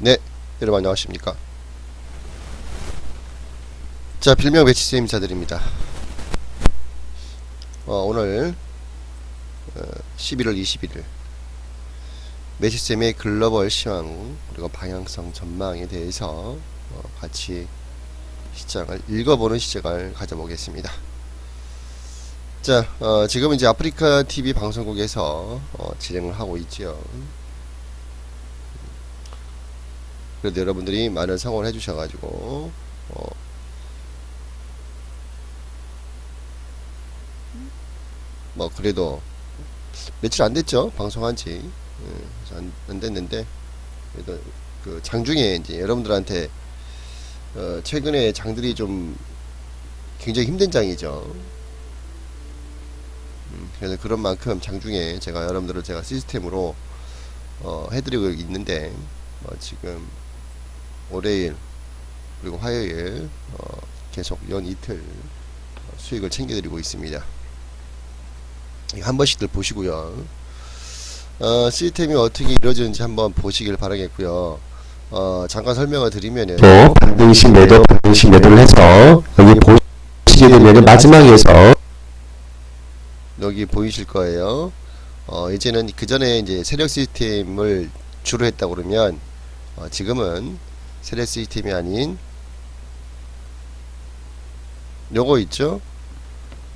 네, 여러분 안녕하십니까. 자, 필명 배치쌤 인사드립니다. 어, 오늘 어, 11월 21일 매치쌤의 글로벌 시황 그리고 방향성 전망에 대해서 어, 같이 시장을 읽어보는 시작을 가져보겠습니다. 자, 어, 지금 이제 아프리카 TV 방송국에서 어, 진행을 하고 있지요. 그래도 여러분들이 많은 성원을 해주셔가지고 어, 뭐 그래도 며칠 안 됐죠? 방송한지. 예, 안, 안 됐는데 그래도 그 장중에 이제 여러분들한테 어, 최근에 장들이 좀 굉장히 힘든 장이죠. 음, 그래서 그런 만큼 장중에 제가 여러분들을 제가 시스템으로 어, 해드리고 있는데 어, 지금 월요일 그리고 화요일 어, 계속 연 이틀 어, 수익을 챙겨드리고 있습니다. 한 번씩들 보시고요. 어, 시스템이 어떻게 이루어지는지 한번 보시길 바라겠고요. 어, 잠깐 설명을 드리면은 또 반등식 매도 반등식 매도를 해서 여기 보시게 되면 마지막에서 여기 보이실 거예요. 어, 이제는 그 전에 이제 세력 시스템을 주로 했다 그러면 어, 지금은 세력 시스템이 아닌 요거 있죠?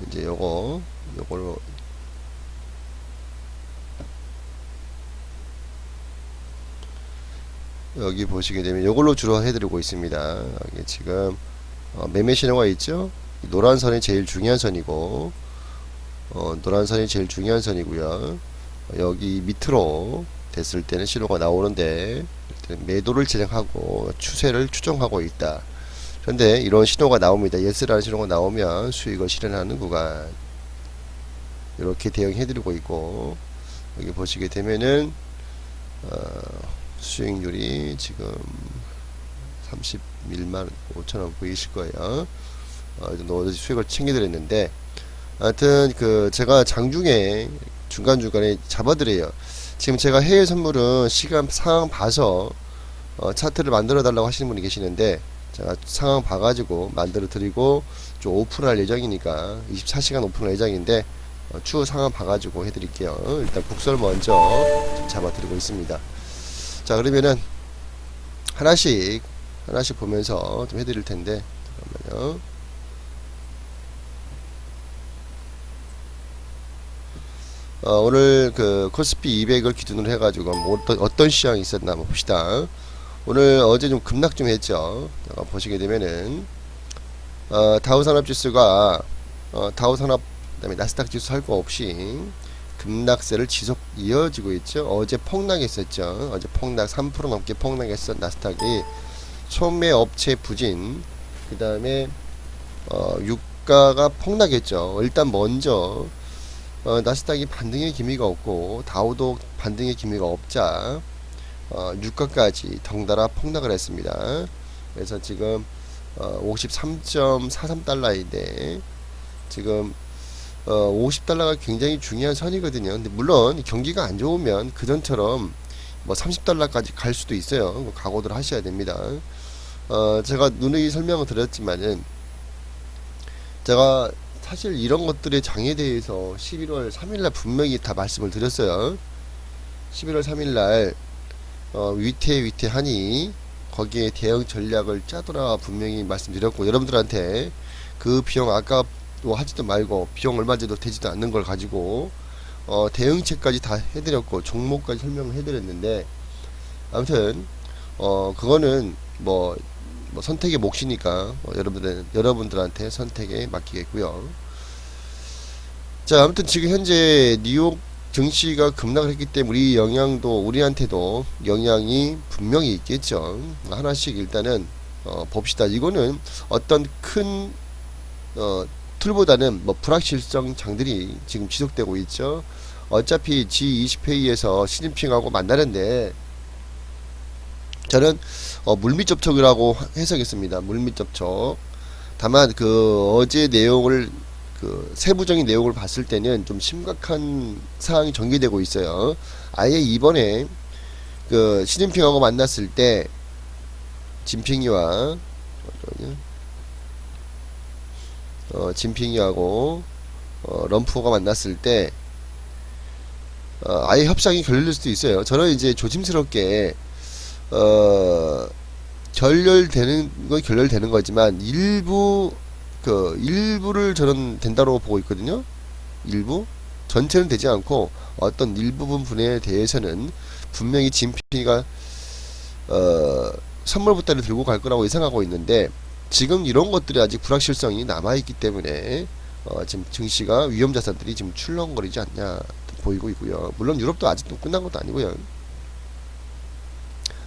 이제 요거 요걸로 여기 보시게 되면 요걸로 주로 해드리고 있습니다. 여기 지금 어, 매매 신호가 있죠? 이 노란 선이 제일 중요한 선이고 어, 노란 선이 제일 중요한 선이고요. 어, 여기 밑으로 됐을 때는 신호가 나오는데 매도를 진행하고 추세를 추정하고 있다. 그런데 이런 신호가 나옵니다. 예스라는 신호가 나오면 수익을 실현하는 구간 이렇게 대응해드리고 있고 여기 보시게 되면은 어, 수익률이 지금 31만 5천원 보이실 거예요. 어, 이 정도 수익을 챙겨드렸는데 하여튼 그 제가 장중에 중간 중간에 잡아드려요. 지금 제가 해외 선물은 시간 상황 봐서 어, 차트를 만들어 달라고 하시는 분이 계시는데 제가 상황 봐가지고 만들어 드리고 좀 오픈할 예정이니까 24시간 오픈할 예정인데 어, 추후 상황 봐가지고 해드릴게요. 일단 국설 먼저 좀 잡아드리고 있습니다. 자 그러면은 하나씩 하나씩 보면서 좀 해드릴 텐데 잠깐만요. 어, 오늘 그 코스피 200을 기준으로 해가지고 뭐 어떤, 어떤 시장이 있었나 봅시다. 오늘 어제 좀 급락 좀 했죠. 잠깐 보시게 되면은 어, 다우 산업 지수가 어, 다우 산업 그다음에 나스닥 지수 살거 없이 급락세를 지속 이어지고 있죠. 어제 폭락했었죠. 어제 폭락 3% 넘게 폭락했던 나스닥이 소매 업체 부진 그 다음에 어, 유가가 폭락했죠. 일단 먼저 어, 나스닥이 반등의 기미가 없고 다우도 반등의 기미가 없자 어, 유가까지 덩달아 폭락을 했습니다. 그래서 지금 어, 53.43달러인데 지금 어, 50달러가 굉장히 중요한 선이거든요. 근데 물론 경기가 안 좋으면 그 전처럼 뭐 30달러까지 갈 수도 있어요. 뭐 각오들 하셔야 됩니다. 어, 제가 누누이 설명을 드렸지만은 제가 사실 이런 것들의 장에 대해서 11월 3일날 분명히 다 말씀을 드렸어요. 11월 3일날 어, 위태 위태하니 거기에 대응 전략을 짜더라 분명히 말씀드렸고 여러분들한테 그 비용 아까워 하지도 말고 비용 얼마 정도 되지도 않는 걸 가지고 어, 대응책까지 다 해드렸고 종목까지 설명을 해드렸는데 아무튼 어 그거는 뭐, 뭐 선택의 몫이니까 뭐 여러분들 여러분들한테 선택에 맡기겠고요. 자 아무튼 지금 현재 뉴욕 증시가 급락을 했기 때문에 우리 영향도 우리한테도 영향이 분명히 있겠죠. 하나씩 일단은 어, 봅시다. 이거는 어떤 큰 어, 툴보다는 뭐 불확실성 장들이 지금 지속되고 있죠. 어차피 G20 회의에서 시진핑하고 만나는데 저는 어, 물밑 접촉이라고 해석했습니다. 물밑 접촉. 다만 그 어제 내용을 그 세부적인 내용을 봤을 때는 좀 심각한 사항이 전개되고 있어요. 아예 이번에 그 시진핑하고 만났을 때 진핑이와. 어, 진핑이하고 어, 럼프가 만났을 때 어, 아예 협상이 결렬될 수도 있어요. 저는 이제 조심스럽게 어, 결렬되는 건 결렬되는 거지만 일부 그 일부를 저는 된다고 보고 있거든요. 일부 전체는 되지 않고 어떤 일부분 분에 대해서는 분명히 진핑이가 어, 선물 부대를 들고 갈 거라고 예상하고 있는데 지금 이런 것들이 아직 불확실성이 남아 있기 때문에 어, 지금 증시가 위험 자산들이 지금 출렁거리지 않냐 보이고 있고요. 물론 유럽도 아직도 끝난 것도 아니고요.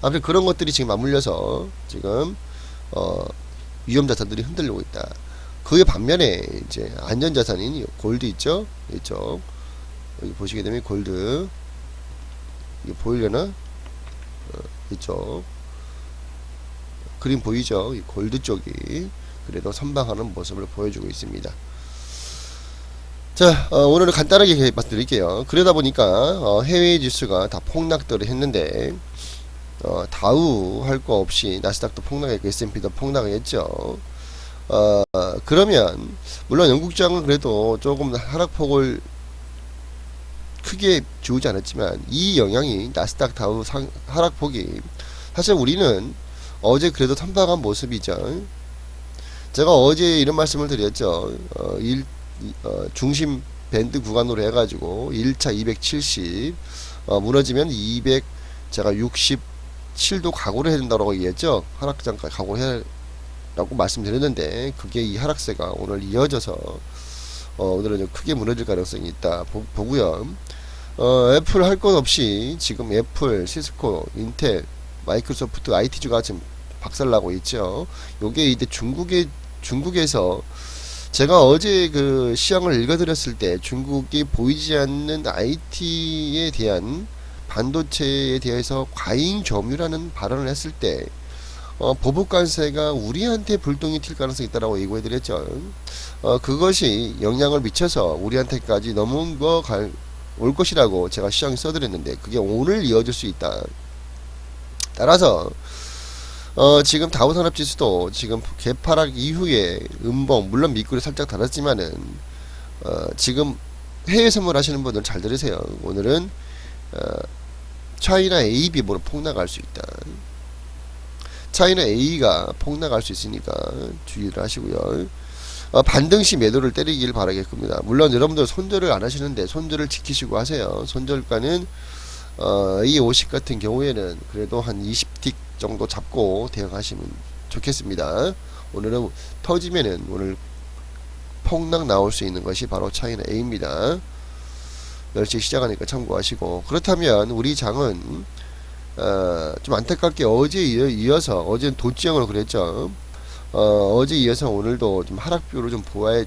아무튼 그런 것들이 지금 맞물려서 지금 어, 위험 자산들이 흔들리고 있다. 그에 반면에 이제 안전 자산인 이 골드 있죠? 이쪽 여기 보시게 되면 골드 이게 보이려나? 어, 이쪽 그림 보이죠? 이 골드 쪽이 그래도 선방하는 모습을 보여주고 있습니다. 자, 어, 오늘은 간단하게 말씀드릴게요. 그러다 보니까 어, 해외 지수가 다 폭락들을 했는데 어, 다우 할 거 없이 나스닥도 폭락했고 S&P도 폭락했죠. 어, 그러면 물론 영국장은 그래도 조금 하락폭을 크게 주지 않았지만 이 영향이 나스닥 다우 상, 하락폭이 사실 우리는 어제 그래도 선방한 모습이죠. 제가 어제 이런 말씀을 드렸죠. 어, 일, 어, 중심 밴드 구간으로 해가지고 1차 270 어, 무너지면 200 제가 67도 각오를 해야 된다고 얘기했죠. 하락장까지 각오를 해야 라고 말씀드렸는데 그게 이 하락세가 오늘 이어져서 어, 오늘은 좀 크게 무너질 가능성이 있다 보, 보고요. 어, 애플 할 것 없이 지금 애플, 시스코, 인텔, 마이크로소프트, IT주가 지금 박살나고 있죠. 요게 이제 중국의 중국에서 제가 어제 그 시황을 읽어드렸을 때 중국이 보이지 않는 IT에 대한 반도체에 대해서 과잉 점유라는 발언을 했을 때 어, 보복 관세가 우리한테 불똥이 튈 가능성이 있다라고 예고해드렸죠. 어, 그것이 영향을 미쳐서 우리한테까지 넘은 거올 것이라고 제가 시장에 써드렸는데 그게 오늘 이어질 수 있다. 따라서 어, 지금 다우산업지수도 지금 개파락 이후에 음봉 물론 미국이 살짝 달았지만은 어, 지금 해외 선물 하시는 분들 잘 들으세요. 오늘은 어, 차이나 AB보로 폭락할 수 있다. 차이나 A가 폭락할 수 있으니까 주의를 하시고요. 어, 반등시 매도를 때리길 바라겠습니다. 물론 여러분들 손절을 안 하시는데 손절을 지키시고 하세요. 손절가는 어, A50 같은 경우에는 그래도 한 20틱 정도 잡고 대응하시면 좋겠습니다. 오늘은 터지면은 오늘 폭락 나올 수 있는 것이 바로 차이나 A입니다. 10시 시작하니까 참고하시고 그렇다면 우리 장은 어, 좀 안타깝게 어제 이어, 이어서 어제는 도지형으로 그랬죠. 어, 어제 이어서 오늘도 좀 하락뷰를 좀 보아야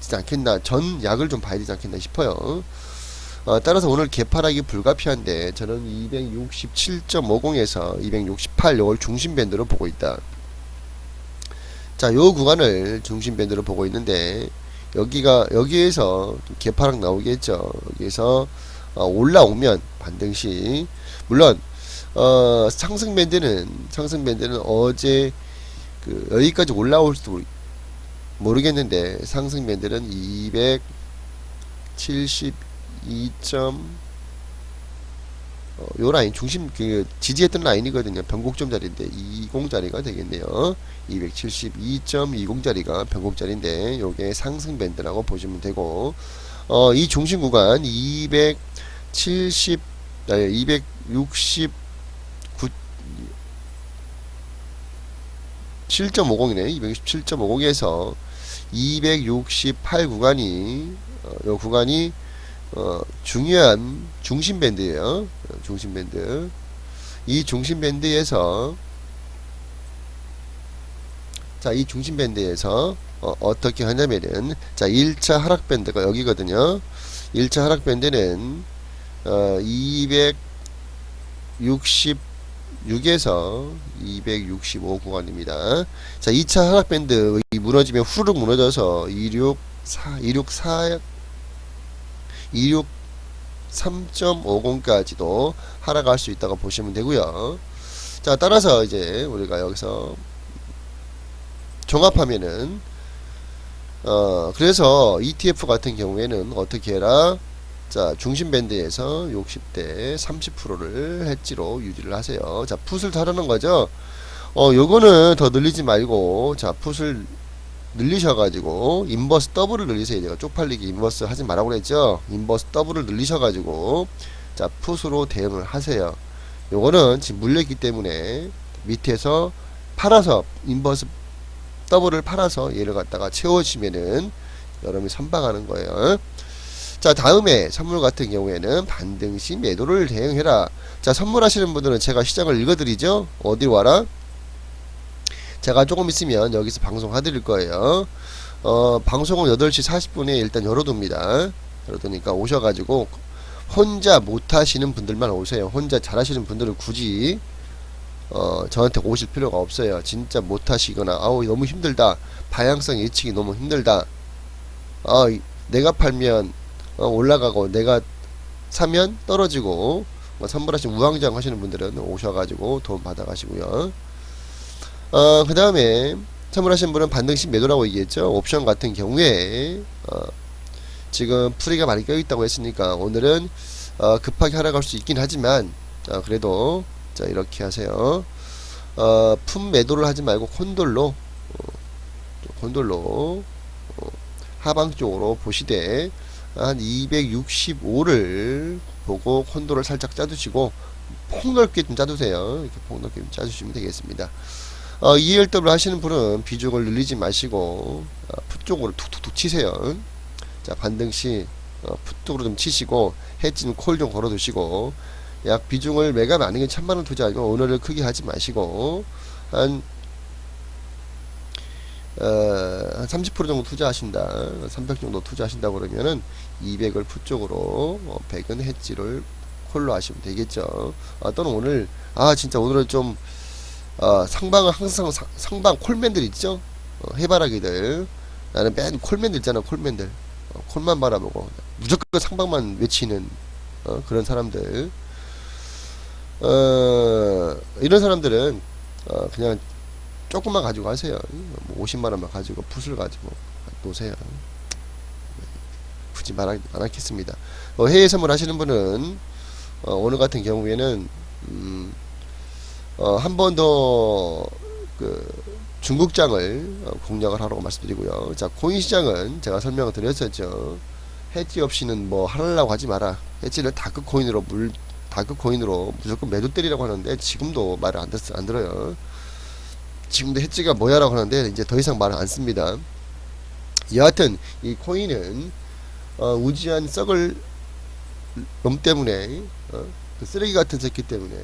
되지 않겠나 전 약을 좀 봐야 되지 않겠나 싶어요. 어, 따라서 오늘 개파락이 불가피한데 저는 267.50에서 268 요걸 중심 밴드로 보고 있다. 자, 요 구간을 중심 밴드로 보고 있는데 여기가 여기에서 좀 개파락 나오겠죠. 여기에서 어, 올라오면 반등시 물론 어, 상승 밴드는 상승 밴드는 어제 그 여기까지 올라올 수도 모르겠는데 상승 밴드는 272점 어, 요 라인 중심 그 지지했던 라인이거든요. 변곡점 자리인데 20 자리가 되겠네요. 272.20 자리가 변곡 자리인데 요게 상승 밴드라고 보시면 되고 어, 이 중심 구간 270 260 7.50이네. 267.50에서 268 구간이 어, 요 구간이 어, 중요한 중심 밴드예요. 어, 중심 밴드. 이 중심 밴드에서 자, 이 중심 밴드에서 어, 어떻게 하냐면은 자, 1차 하락 밴드가 여기거든요. 1차 하락 밴드는 어, 260에서 265 구간입니다. 자, 2차 하락 밴드 이 무너지면 후루룩 무너져서 264 264 264 3.50까지도 하락할 수 있다고 보시면 되고요. 자, 따라서 이제 우리가 여기서 종합하면은 어, 그래서 ETF 같은 경우에는 어떻게 해라? 자, 중심 밴드에서 60대 30%를 해지로 유지를 하세요. 자, 풋을 다루는 거죠. 어, 요거는 더 늘리지 말고, 자, 풋을 늘리셔가지고, 인버스 더블을 늘리세요. 제가 쪽팔리게 인버스 하지 말라고 그랬죠. 인버스 더블을 늘리셔가지고, 자, 풋으로 대응을 하세요. 요거는 지금 물렸기 때문에 밑에서 팔아서, 인버스 더블을 팔아서 얘를 갖다가 채워지면은 여러분이 선방하는 거예요. 자 다음에 선물 같은 경우에는 반등시 매도를 대응해라. 자 선물하시는 분들은 제가 시장을 읽어드리죠. 어디 와라? 제가 조금 있으면 여기서 방송 해드릴 거예요. 어 방송은 8시 40분에 일단 열어둡니다. 열어두니까 오셔가지고 혼자 못하시는 분들만 오세요. 혼자 잘하시는 분들은 굳이 어 저한테 오실 필요가 없어요. 진짜 못하시거나 아우 너무 힘들다. 방향성 예측이 너무 힘들다. 아 내가 팔면 어, 올라가고 내가 사면 떨어지고 뭐 선물하신 우왕좌왕 하시는 분들은 오셔가지고 도움 받아가시고요. 어, 그 다음에 선물하신 분은 반등식 매도라고 얘기했죠. 옵션 같은 경우에 어, 지금 풀이가 많이 껴있다고 했으니까 오늘은 어, 급하게 하락할 수 있긴 하지만 어, 그래도 자 이렇게 하세요. 어, 품 매도를 하지 말고 콘돌로 어, 콘돌로 어, 하방 쪽으로 보시되 한 265를 보고 콘도를 살짝 짜두시고 폭넓게 좀 짜두세요. 이렇게 폭넓게 좀 짜주시면 되겠습니다. 어, ELW 하시는 분은 비중을 늘리지 마시고 어, 풋 쪽으로 툭툭툭 치세요. 자 반등시 어, 풋 쪽으로 좀 치시고 해지는 콜 좀 걸어두시고 약 비중을 매가 많은 게 천만원 투자하고 오늘을 크게 하지 마시고 한 어, 한30% 정도 투자하신다. 300 정도 투자하신다 그러면은 200을 풋 쪽으로 어, 100은 해지를 콜로 하시면 되겠죠. 아, 또는 오늘 아 진짜 오늘은 좀 어, 상방은 항상 상, 상방 콜맨들 있죠. 어, 해바라기들 나는 맨 콜맨들 있잖아 콜맨들 어, 콜만 바라보고 무조건 상방만 외치는 어, 그런 사람들 어, 이런 사람들은 어, 그냥 조금만 가지고 하세요. 뭐 50만 원만 가지고 풋을 가지고 놓으세요. 굳이 말 안 하겠습니다. 어, 해외 선물 하시는 분은 어, 오늘 같은 경우에는 음, 어, 한번더 그 중국장을 어, 공략을 하라고 말씀드리고요. 자 코인 시장은 제가 설명을 드렸었죠. 해지 없이는 뭐 하려고 하지 마라. 해지를 다크 코인으로 물 다크 코인으로 무조건 매도 때리라고 하는데 지금도 말을 안, 듣, 안 들어요. 지금도 해지가 뭐야라고 하는데 이제 더 이상 말을 안 씁니다. 여하튼 이 코인은 어, 우지한 썩을 놈 때문에 어, 그 쓰레기 같은 새끼 때문에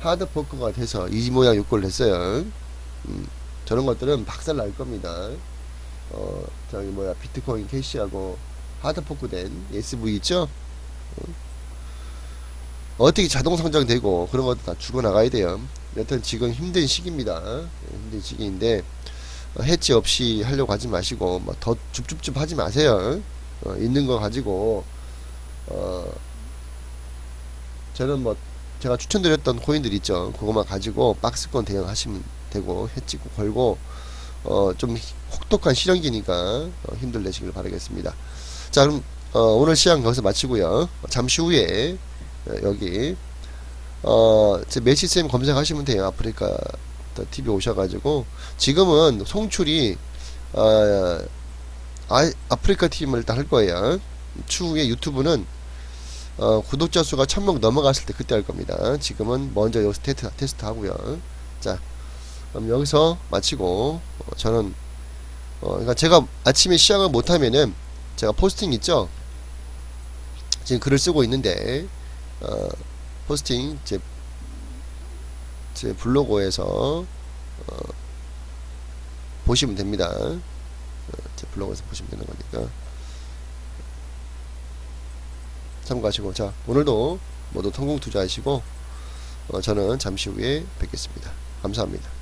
하드포크가 돼서 이 모양 욕구를 냈어요. 음, 저런 것들은 박살 날 겁니다. 어, 저기 뭐야 비트코인 캐시하고 하드포크된 SV 있죠? 어, 떻게 자동 성장되고 그런 것도 다 죽어나가야 돼요. 여튼 지금 힘든 시기입니다. 예, 힘든 시기인데 어, 해치 없이 하려고 하지 마시고 뭐더 줍줍줍 하지 마세요. 어, 있는 거 가지고 어, 저는 뭐 제가 추천드렸던 코인들 있죠. 그것만 가지고 박스권 대응하시면 되고 해치고 걸고 어, 좀 혹독한 실현기니까 어, 힘들 내시길 바라겠습니다. 자 그럼 어, 오늘 시간 여기서 마치고요. 잠시 후에 어, 여기 어, 제 메시쌤 검색하시면 돼요. 아프리카 TV 오셔가지고 지금은 송출이 어, 아, 아프리카 팀을 일단 할 거예요. 추후에 유튜브는 어, 구독자 수가 천명 넘어갔을 때 그때 할 겁니다. 지금은 먼저 여기서 테스트, 테스트 하고요. 자, 그럼 여기서 마치고 어, 저는 어, 그러니까 제가 아침에 시작을 못하면은 제가 포스팅 있죠. 지금 글을 쓰고 있는데 어, 포스팅 제, 제 블로그에서 어, 보시면 됩니다. 어, 제 블로그에서 보시면 되는 거니까 참고하시고 자 오늘도 모두 성공 투자하시고 어, 저는 잠시 후에 뵙겠습니다. 감사합니다.